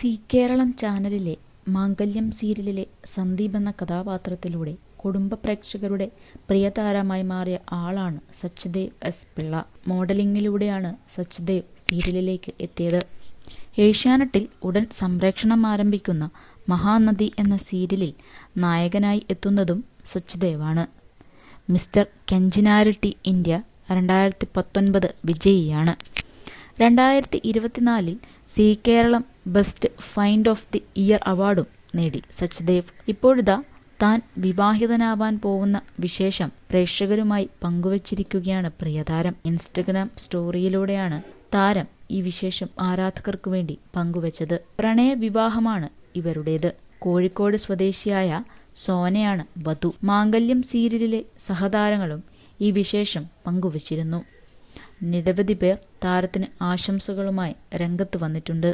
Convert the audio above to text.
C Keralam ചാനലിലെ മാംഗല്യം സീരിയലിലെ സന്ദീപ് എന്ന കഥാപാത്രത്തിലൂടെ കുടുംബ പ്രേക്ഷകരുടെ പ്രിയതാരമായി മാറിയ ആളാണ് സച്ദേവ് എസ് പിള്ള. മോഡലിംഗിലൂടെയാണ് സച്ദേവ് സീരിയലിലേക്ക് എത്തിയത്. ഏഷ്യാനെട്ടിൽ ഉടൻ സംപ്രേക്ഷണം ആരംഭിക്കുന്ന മഹാനദി എന്ന സീരിയലിൽ നായകനായി എത്തുന്നതും സച്ദേവാണ് മിസ്റ്റർ കെഞ്ചിനാരിറ്റി ഇന്ത്യ രണ്ടായിരത്തി പത്തൊൻപത് വിജയിയാണ്. രണ്ടായിരത്തി ഇരുപത്തിനാലിൽ C Keralam best find of the year അവാർഡും നേടി. സച്ദേവ് ഇപ്പോഴിതാ താൻ വിവാഹിതനാവാൻ പോകുന്ന വിശേഷം പ്രേക്ഷകരുമായി പങ്കുവച്ചിരിക്കുകയാണ് പ്രിയതാരം. ഇൻസ്റ്റഗ്രാം സ്റ്റോറിയിലൂടെയാണ് താരം ഈ വിശേഷം ആരാധകർക്ക് വേണ്ടി പങ്കുവച്ചത്. പ്രണയ വിവാഹമാണ് ഇവരുടേത്. കോഴിക്കോട് സ്വദേശിയായ സോനയാണ് വധു. മാംഗല്യം സീരിയലിലെ സഹതാരങ്ങളും ഈ വിശേഷം പങ്കുവച്ചിരുന്നു. നിരവധി പേർ താരത്തിന് ആശംസകളുമായി രംഗത്ത് വന്നിട്ടുണ്ട്